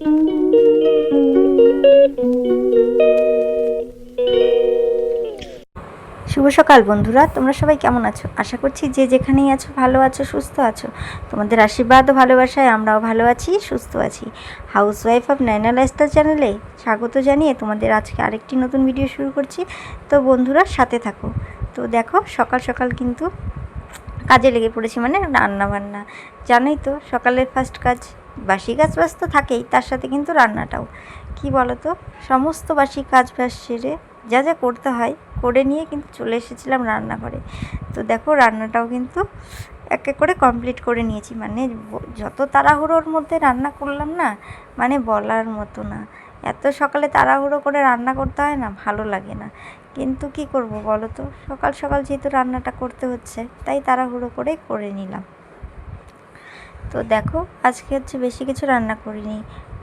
শুভ সকাল বন্ধুরা, তোমরা সবাই কেমন আছো? আশা করছি যে যেখানেই আছো, ভালো আছো, সুস্থ আছো। তোমাদের আশীর্বাদ ও ভালোবাসায় আমরাও ভালো আছি, সুস্থ আছি। Housewife of Naina lifestyle চ্যানেলে স্বাগত জানিয়ে তোমাদের আজকে আরেকটি নতুন ভিডিও শুরু করছি। তো বন্ধুরা, সাথে থাকো। তো দেখো, সকাল সকাল কিন্তু কাজে লেগে পড়েছি মানে রান্না বান্না জানোই তো, সকালের ফার্স্ট কাজ বাসি কাজ বাস তো থাকেই, তার সাথে কিন্তু রান্নাটাও। কি বলো তো সমস্ত বাসি কাজ বাস সেরে যা যা করতে হয়, করে নিয়ে কিন্তু চলে এসেছিলাম রান্নাঘরে। তো দেখো, রান্নাটাও কিন্তু এক এক করে কমপ্লিট করে নিয়েছি। মানে যত তাড়াহুড়োর মধ্যে রান্না করলাম না মানে বলার মতো না। এত সকালে তাড়াহুড়ো করে রান্না করতে হয় না, ভালো লাগে না। কিন্তু কি করব বলো তো সকাল সকাল যেহেতু রান্নাটা করতে হচ্ছে, তাই তাড়াহুড়ো করে করে নিলাম। তো দেখো, আজকে হচ্ছে বেশি কিছু রান্না করিনি।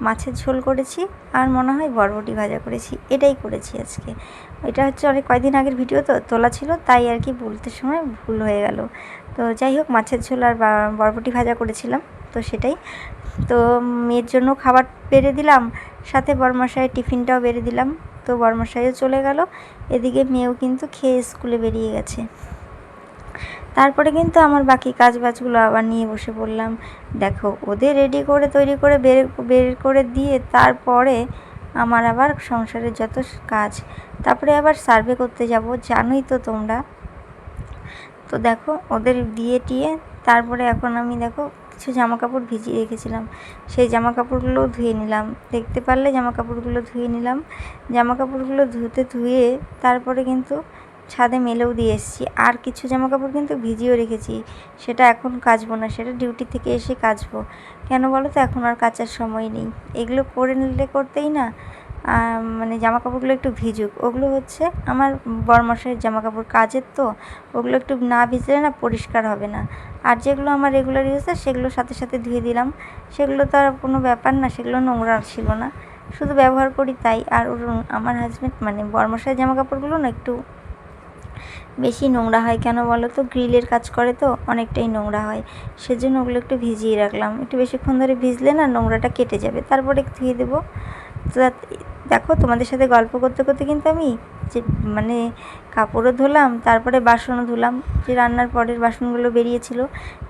মাছের ঝোল করেছি আর মনে হয় বরবটি ভাজা করেছি, এটাই করেছি আজকে। এটা হচ্ছে অনেক কয়দিন আগের ভিডিও তো, তোলা ছিল, তাই আর কি বলতে সময় ভুল হয়ে গেল। তো যাই হোক, মাছের ঝোল আর বরবটি ভাজা করেছিলাম, তো সেটাই। তো মেয়ের জন্য খাবার বেড়ে দিলাম, সাথে বরমশাইয়ের টিফিনটাও বেড়ে দিলাম, তো বরমশাইও চলে গেল। এদিকে মেয়েও কিন্তু খেয়ে স্কুলে বেরিয়ে গেছে। তারপরে কিন্তু আমার বাকি কাজ বাজগুলো আবার নিয়ে বসে পড়লাম দেখো, ওদের রেডি করে, তৈরি করে, বের বের করে দিয়ে তারপরে আমার আবার সংসারের যত কাজ, তারপরে আবার সার্ভে করতে যাব, জানোই তো তোমরা। তো দেখো, ওদের দিয়ে টিয়ে তারপরে এখন আমি দেখো কিছু জামা কাপড় ভিজিয়ে রেখেছিলাম। সেই জামা কাপড়গুলো ধুয়ে নিলাম। দেখতে পারলে জামা কাপড়গুলো ধুয়ে নিলাম। জামা কাপড়গুলো ধুতে ধুয়ে তারপরে কিন্তু ছাদে মেলেও দিয়ে এসেছি। আর কিছু জামা কাপড় কিন্তু ভিজিয়েও রেখেছি। সেটা এখন কাচবো না, সেটা ডিউটি থেকে এসে কাচবো। কেন বলো তো, এখন আর কাচার সময় নেই। এগুলো করে নিলে করতেই না। মানে জামা কাপড়গুলো একটু ভিজুক। ওগুলো হচ্ছে আমার বরমশাইয়ের জামা কাপড় কাজের তো। ওগুলো একটু না ভিজলে না পরিষ্কার হবে না। আর যেগুলো আমার রেগুলার ইউজ সেগুলো সাথে সাথে ধুয়ে দিলাম। সেগুলো তো আর কোনো ব্যাপার না, সেগুলো নোংরা ছিল না। শুধু ব্যবহার করি তাই। আর আমার হাজব্যান্ড মানে বরমশাইয়ের জামা কাপড়গুলো না একটু বেশি নোংরা হয় কেন বলো তো? গ্রিলের কাজ করে তো, অনেকটাই নোংরা হয়। সেজন্য ওগুলো একটু ভিজিয়ে রাখলাম। একটু বেশিক্ষণ ধরে ভিজলে না নোংরাটা কেটে যাবে। তারপরে ধুয়ে দেবো দেখো, তোমাদের সাথে গল্প করতে করতে কিন্তু আমি যে মানে কাপড়ও ধুলাম, তারপরে বাসনও ধুলাম। যে রান্নার পরের বাসনগুলো বেরিয়েছিল,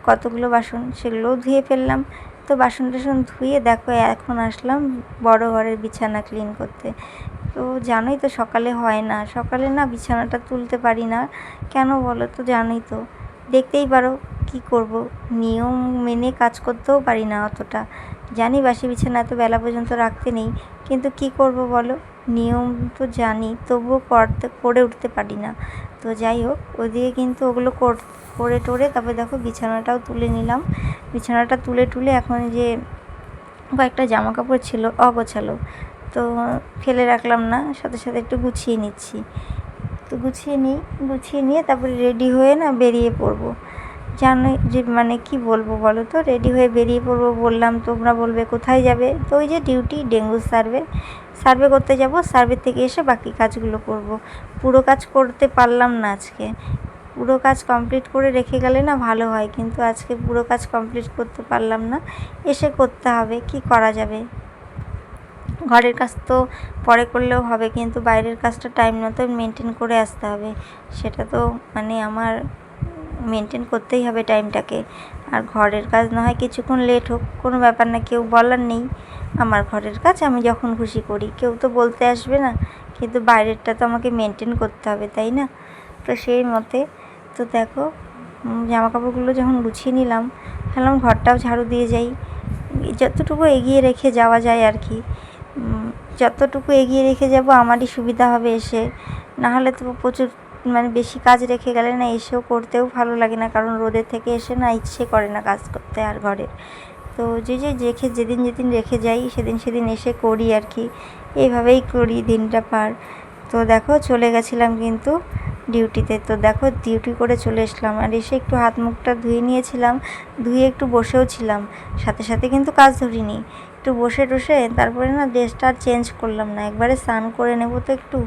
কতগুলো বাসন সেগুলোও ধুয়ে ফেললাম। তো বাসন টাসন ধুয়ে দেখো, এখন আসলাম বড় ঘরের বিছানা ক্লিন করতে। তো জানোই তো সকালে হয় না, সকালে না বিছানাটা তুলতে পারি না। কেন বলো তো জানোই তো। দেখতেই পারো কি করব, নিয়ম মেনে কাজ করতেও পারি না অতটা। জানি বাসি বিছানা এত বেলা পর্যন্ত রাখতে নেই, কিন্তু কি করব বলো? নিয়ম তো জানি, তবুও করতে করে উঠতে পারি না। তো যাই হোক, ওদিকে কিন্তু ওগুলো কর- টোরে তারপরে দেখো বিছানাটাও তুলে নিলাম। বিছানাটা তুলে টুলে এখন যে কয়েকটা জামা কাপড় ছিল, অগোছালো। তো ফেলে রাখলাম না, সাথে সাথে একটু গুছিয়ে নিচ্ছি। তো গুছিয়ে নিই, গুছিয়ে নিয়ে তারপরে রেডি হয়ে না বেরিয়ে পড়ব। জানোই যে মানে কি বলব বলো তো? রেডি হয়ে বেরিয়ে পড়ব বললাম, তোমরা বলবে কোথায় যাবে? তো ওই যে ডিউটি ডেঙ্গু সার্ভে। সার্ভে করতে যাব, সার্ভে থেকে এসে বাকি কাজগুলো করব। পুরো কাজ করতে পারলাম না আজকে। পুরো কাজ কমপ্লিট করে রেখে গেলে না ভালো হয়, কিন্তু আজকে পুরো কাজ কমপ্লিট করতে পারলাম না। এসে করতে হবে, কি করা যাবে? ঘরের কাজ তো পরে করলেও হবে, কিন্তু বাইরের কাজটা টাইম মতো মেনটেন করে আসতে হবে। সেটা তো মানে আমার মেনটেন করতেই হবে টাইমটাকে আর ঘরের কাজ না হয় কিছুক্ষণ লেট হোক, কোনো ব্যাপার না, কেউ বলার নেই। আমার ঘরের কাজ, আমি যখন খুশি করি। কেউ তো বলতে আসবে না, কিন্তু বাইরেরটা তো আমাকে মেনটেন করতে হবে, তাই না? তো সেই মতে, তো দেখো জামা কাপড়গুলো যখন গুছিয়ে নিলাম, ভাবলাম ঘরটাও ঝাড়ু দিয়ে যাই। যতটুকু এগিয়ে রেখে যাওয়া যায় আর কি। যতটুকু এগিয়ে রেখে যাব, আমারই সুবিধা হবে এসে। না হলে তো প্রচুর মানে বেশি কাজ রেখে গেলে না, এসেও করতেও ভালো লাগে না, কারণ রোদের থেকে এসে না ইচ্ছে করে না কাজ করতে আর ঘরের তো যে যে রেখে, যেদিন যেদিন রেখে যাই, সেদিন সেদিন এসে করি আর কি। এইভাবেই করি দিনটা পার। তো দেখো, চলে গেছিলাম কিন্তু ডিউটিতে। তো দেখো, ডিউটি করে চলে এসলাম। আর এসে একটু হাত মুখটা ধুয়ে নিয়েছিলাম। ধুয়ে একটু বসেও ছিলাম। সাথে সাথে কিন্তু কাজ ধরিনি। একটু বসে টসে, তারপরে না ড্রেসটা আর চেঞ্জ করলাম না। একবারে স্নান করে নেব তো একটু।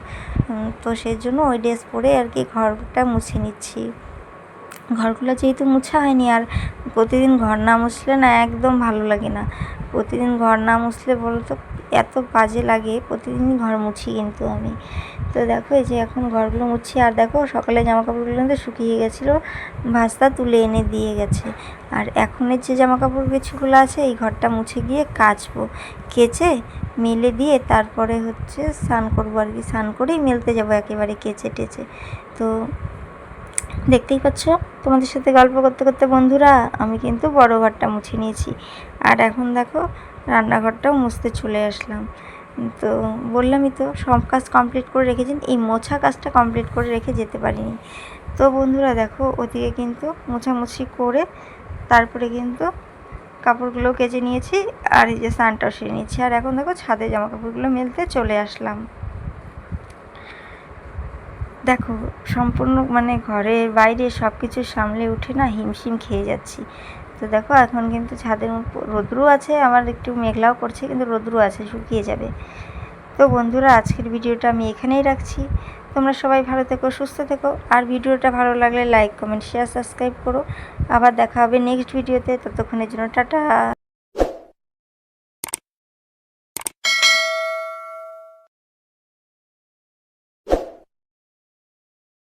তো সেই জন্য ওই ড্রেস পরে আর কি ঘরটা মুছে নিচ্ছি। ঘরগুলো যেহেতু মুছা হয়নি আর প্রতিদিন ঘর না মুছলে না একদম ভালো লাগে না। প্রতিদিন ঘর না মুছলে বলো তো এত বাজে লাগে, প্রতিদিনই ঘর মুছি কিন্তু আমি। তো দেখো এই যে এখন ঘরগুলো মুছি, আর দেখো সকালে জামা কাপড়গুলো কিন্তু শুকিয়ে গেছিল, ভাস্তা তুলে এনে দিয়ে গেছে। আর এখনের যে জামা কাপড় কিছুগুলো আছে, এই ঘরটা মুছে গিয়ে কাচবো। কেচে মেলে দিয়ে তারপরে হচ্ছে স্নান করব আর কি, স্নান করেই মেলতে যাব একেবারে কেচে টেচে। তো দেখতেই পাচ্ছ? তোমাদের সাথে গল্প করতে করতে বন্ধুরা, আমি কিন্তু বড় ঘরটা মুছে নিয়েছি। আর এখন দেখো, রান্নাঘরটাও মুছতে চলে আসলাম। তো বললামই তো, সব কাজ কমপ্লিট করে রেখেছেন। এই মোছা কাজটা কমপ্লিট করে রেখে যেতে পারিনি। তো বন্ধুরা দেখো, ওদিকে কিন্তু মোছামুছি করে তারপরে কিন্তু কাপড়গুলো কেচে নিয়েছি। আর এই যে স্নানটাও সেরে নিয়েছি। আর এখন দেখো, ছাদে জামা কাপড়গুলো মেলতে চলে আসলাম। দেখো, সম্পূর্ণ মানে ঘরের বাইরে সব কিছু সামলে উঠে না হিমশিম খেয়ে যাচ্ছি। তো দেখো, এখন কিন্তু ছাদের রোদ্রু আছে আমার একটু মেঘলাও করছে, কিন্তু রোদ্রু আছে, শুকিয়ে যাবে। তো বন্ধুরা, আজকের ভিডিওটা আমি এখানেই রাখছি। তোমরা সবাই ভালো থেকো, সুস্থ থেকো। আর ভিডিওটা ভালো লাগলে লাইক, কমেন্ট, শেয়ার, সাবস্ক্রাইব করো। আবার দেখা হবে নেক্সট ভিডিওতে, ততক্ষণের জন্য টাটা।